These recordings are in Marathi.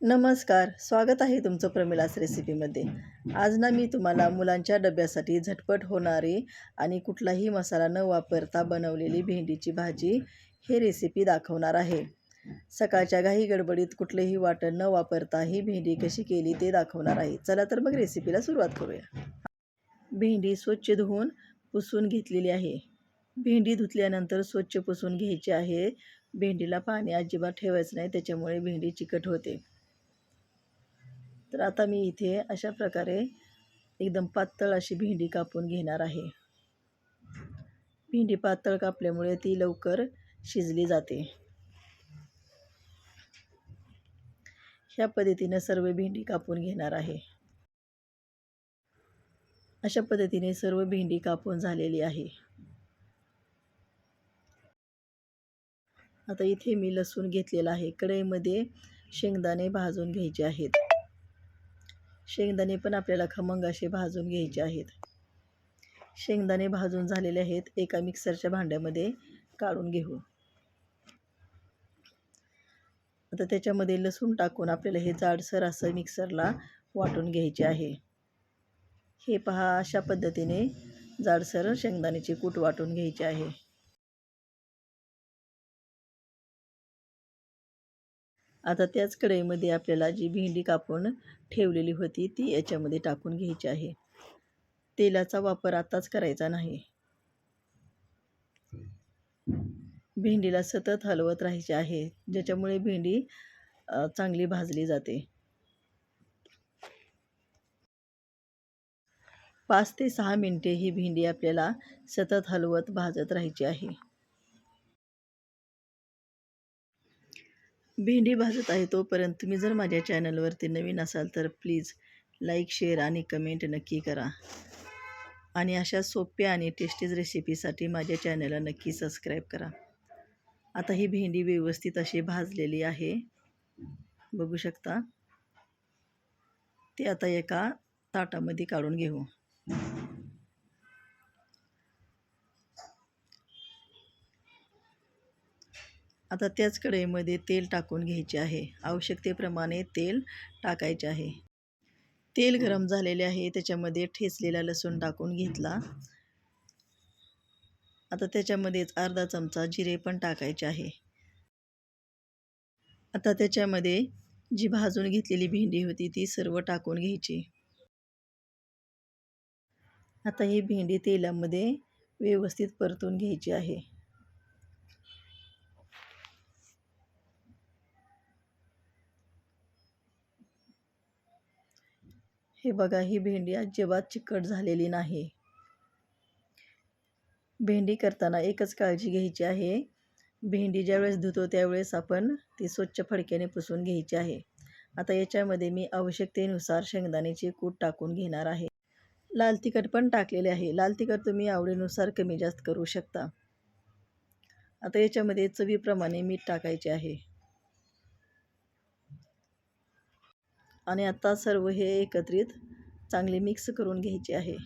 नमस्कार स्वागत आहे तुमचं प्रमिलास रेसिपीमध्ये. आज ना मी तुम्हाला मुलांच्या डब्यासाठी झटपट होणारी आणि कुठलाही मसाला न वापरता बनवलेली भेंडीची भाजी हे रेसिपी दाखवणार आहे. सकाळच्या घाई गडबडीत कुठलेही वाटण न वापरता ही भेंडी कशी केली ते दाखवणार आहे. चला तर मग रेसिपीला सुरुवात करूया. भेंडी स्वच्छ धुवून पुसून घेतलेली आहे. भेंडी धुतल्यानंतर स्वच्छ पुसून घ्यायची आहे. भेंडीला पाणी अजिबात ठेवायचं नाही त्याच्यामुळे भेंडी चिकट होते. तर आता मी इथे अशा प्रकारे एकदम पातळ अशी भेंडी कापून घेणार आहे. भेंडी पातळ कापल्यामुळे ती लवकर शिजली जाते. ह्या पद्धतीने सर्व भेंडी कापून घेणार आहे. अशा पद्धतीने सर्व भेंडी कापून झालेली आहे. आता इथे मी लसूण घेतलेला आहे. कढईमध्ये शेंगदाणे भाजून घ्यायचे आहेत. शेंगदाणे पण आपल्याला खमंग असे भाजून घ्यायचे आहेत. शेंगदाणे भाजून झालेले आहेत. एका मिक्सरच्या भांड्यामध्ये काढून घेऊ. आता त्याच्यामध्ये लसूण टाकून आपल्याला हे जाडसर असं मिक्सरला वाटून घ्यायचे आहे. हे पहा अशा पद्धतीने जाडसर शेंगदाण्याची कूट वाटून घ्यायची आहे. आता त्याच कढईमध्ये आपल्याला जी भेंडी कापून ठेवलेली होती ती याच्यामध्ये टाकून घ्यायची आहे. तेलाचा वापर आताच करायचा नाही. भेंडीला सतत हलवत राहायचे आहे ज्याच्यामुळे भेंडी चांगली भाजली जाते. पाच ते सहा मिनटे ही भेंडी आपल्याला सतत हलवत भाजत राहायची आहे. भेंडी भाजत आहे तोपर्यंत तुम्ही जर माझ्या चॅनलवरती नवीन असाल तर प्लीज लाईक शेअर आणि कमेंट नक्की करा. आणि अशा सोप्या आणि टेस्टीज रेसिपीसाठी माझ्या चॅनलला नक्की सबस्क्राईब करा. आता ही भेंडी व्यवस्थित अशी भाजलेली आहे. बघू शकता. ते आता एका ताटामध्ये काढून घेऊ. आता त्याच कढईमध्ये तेल टाकून घ्यायचे आहे. आवश्यकतेप्रमाणे तेल टाकायचे आहे. तेल गरम झालेले आहे. त्याच्यामध्ये ठेचलेला लसूण टाकून घेतला. आता त्याच्यामध्येच अर्धा चमचा जिरे पण टाकायचे आहे. आता त्याच्यामध्ये जी भाजून घेतलेली भेंडी होती ती सर्व टाकून घ्यायची. आता ही भेंडी तेलामध्ये व्यवस्थित परतून घ्यायची आहे. हे बघा ही भेंडी अजिबात चिकट झालेली नाही. भेंडी करताना एकच काळजी घ्यायची आहे. भेंडी ज्यावेळेस धुतो त्यावेळेस आपण ती स्वच्छ फडक्याने पुसून घ्यायची आहे. आता याच्यामध्ये मी आवश्यकतेनुसार शेंगदाण्याची कूट टाकून घेणार आहे. लाल तिखट पण टाकलेले आहे. लाल तिखट तुम्ही आवडीनुसार कमी जास्त करू शकता. आता याच्यामध्ये चवीप्रमाणे मीठ टाकायचे आहे. आणि आता सर्व हे एकत्रित चांगले मिक्स करून घ्यायचे आहे.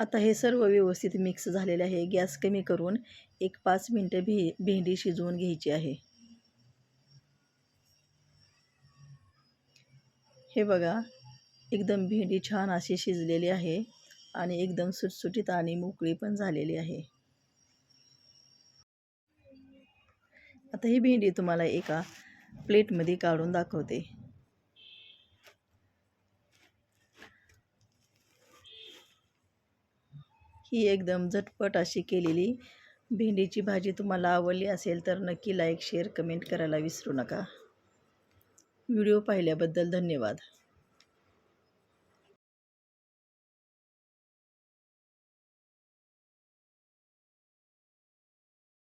आता हे सर्व व्यवस्थित मिक्स झालेले आहे. गॅस कमी करून एक पाच मिनटं भे भेंडी शिजवून घ्यायची आहे. हे बघा एकदम भेंडी छान अशी शिजलेली आहे आणि एकदम सुटसुटीत आणि मोकळी पण झालेली आहे. आता ही भेंडी तुम्हाला एका प्लेटमध्ये काढून दाखवते. ही एकदम झटपट अशी केलेली भेंडीची भाजी तुम्हाला आवडली असेल तर नक्की लाईक शेअर कमेंट करायला विसरू नका. व्हिडिओ पाहिल्याबद्दल धन्यवाद.